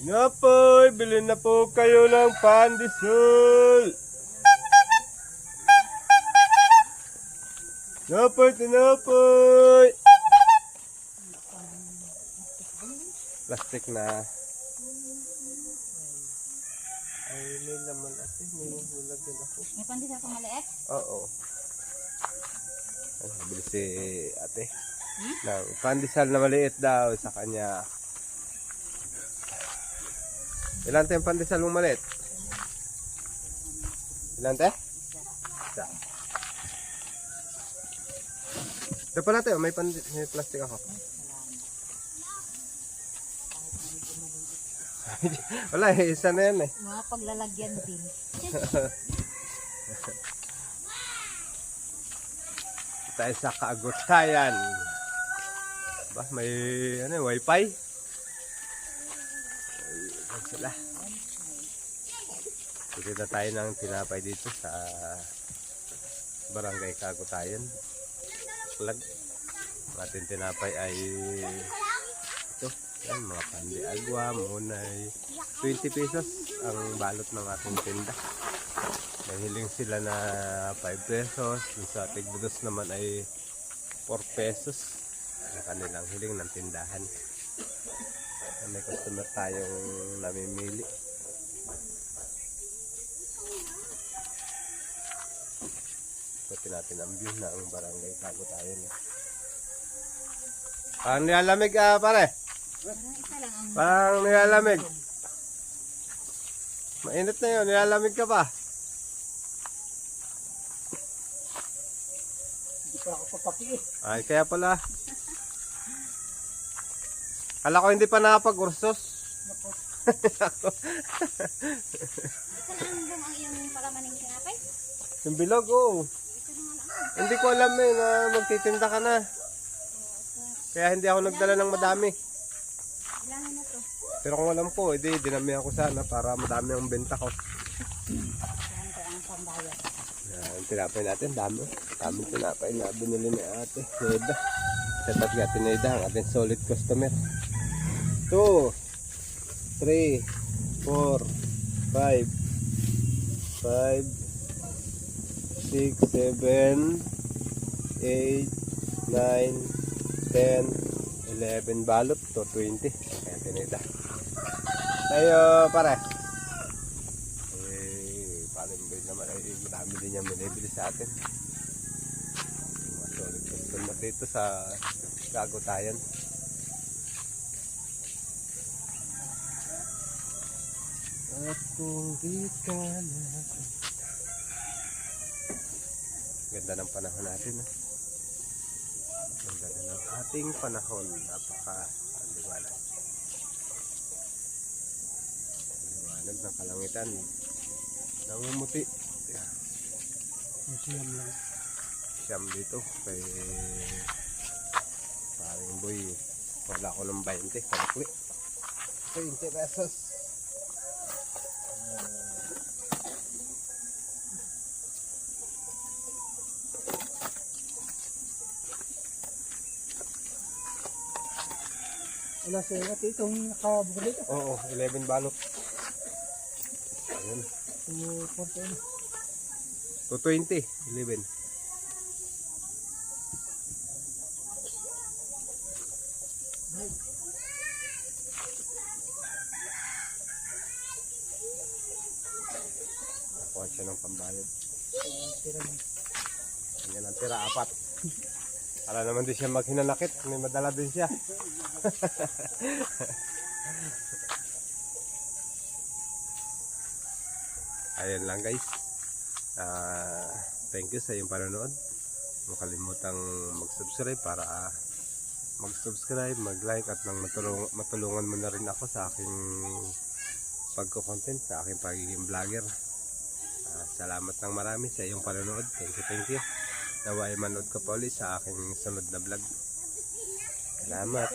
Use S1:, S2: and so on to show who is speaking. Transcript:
S1: Napoy, bilhin na po kayo ng pandesal. Napoy, tinapoy. Plastic na. Ay, may laman ate. May bulag din ako.
S2: May pandesal ka maliit?
S1: Oo. Ay, nabili si ate.
S2: Hmm?
S1: Ng pandesal na maliit daw sa kanya. Ilan tayo yung pandesal mong maliit? Ilan tayo? Isa. Ito pala tayo, may, pandi- may plastic ako. Wala eh, isa na yan eh.
S2: Mga paglalagyan din.
S1: tayo sa kaagutayan. Ba, may ano, wifi? Ayun sila. Kita tayo ng tinapay dito sa barangay Kagutayan. Ang ating tinapay ay ito. Yan, mga pandi agwa, munay. 20 pesos ang balot ng ating tinda. Nahiling sila na 5 pesos. Sa tigbudos naman ay 4 pesos. Ang kanilang hiling ng tindahan. May customer tayong namimili. Ikuti natin ang view na ang barangay kago tayo. No? Parang nilalamig ah pare.
S2: Parang
S1: nilalamig. Mainit na yun. Nilalamig ka pa.
S3: Hindi pa ako papaki eh.
S1: Ay, kaya pala. Kala ko hindi pa nakapag-ursos.
S2: Lang hanggang ang iyong palamaning tinapay?
S1: Yung bilog, oh.
S2: Lang ang
S1: Hindi ko alam eh na magtitinda ka na. Kaya hindi ako nagdala ng madami.
S2: Ilangan na to.
S1: Pero kung alam ko, edi dinami ako sana para madami ang benta ko.
S2: Ilan ko ang pambayad.
S1: Yan, tinapay natin, dami. Dami tinapay na binili ni ate. Neda. Shout out kay ate Neda, ang ating solid customer. 2, 3, 4, 5, 5, 6, 7, 8, 9, 10, 11 balot to 20. Kaya tinida. Tayo pare. Eh, paano ba yun naman? Eh, marami din yung binibili sa atin. Mga solid customer dito sa Gagutayan. At kung di ka na Ganda ng panahon natin. No? Ganda na ng ating panahon. Napaka liwanag. Liwanag ng kalangitan. Nangumuti.
S3: Museum lang.
S1: Siyam dito kay paring boy. Wala ko ng 20. Palikli. 20 pesos.
S3: Wala sa ito. Itong nakabukod dito.
S1: Oo, 11 balot. Ayun.
S3: 240.
S1: 220. 11. Nakuha siya ng pambayad. Ganyan ang tira, apat. Para naman din siya maghinanakit. May madala din siya. Ayan lang guys. Ah, thank you sa iyong panonood. Huwag kalimutang mag-subscribe para ah, mag-subscribe, mag-like at nang matulung matulungan mo na rin ako sa aking pagko-content, sa aking pagiging vlogger. Salamat ng marami sa iyong panonood. Thank you, thank you. Nawa ay manood ka pa ulit sa aking sunod na vlog. Salamat.